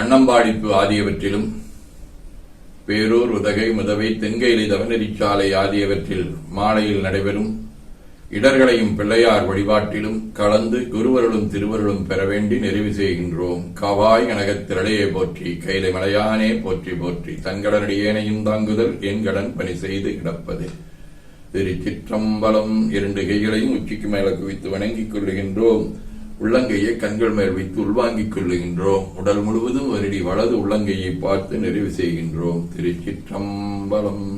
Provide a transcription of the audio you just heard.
அன்னம்பாடிப்பு ஆகியவற்றிலும் பேரூர் உதகை முதவை தென்கையிலை தவநெறிச்சாலை ஆகியவற்றில் மாலையில் நடைபெறும். இடர்களையும் பிள்ளையார் வழிபாட்டிலும் கலந்து குருவருளும் திருவருளும் பெற வேண்டி நிறைவு செய்கின்றோம். கவாய் கனகத்திரளையே போற்றி கைலை மலையானே போற்றி போற்றி தங்கடனடியேனையும் தாங்குதல் என் கடன் பணி செய்து கிடப்பது. திருச்சிற்றம்பலம் இரண்டு கைகளையும் உச்சிக்கு மேல குவித்து வணங்கிக் கொள்கின்றோம் உள்ளங்கையை கண்கள் மேல் வைத்து உள்வாங்கிக் கொள்ளுகின்றோம். உடல் முழுவதும் வருடி வலது உள்ளங்கையை பார்த்து நிறைவு செய்கின்றோம். திருச்சிற்றம்பலம்.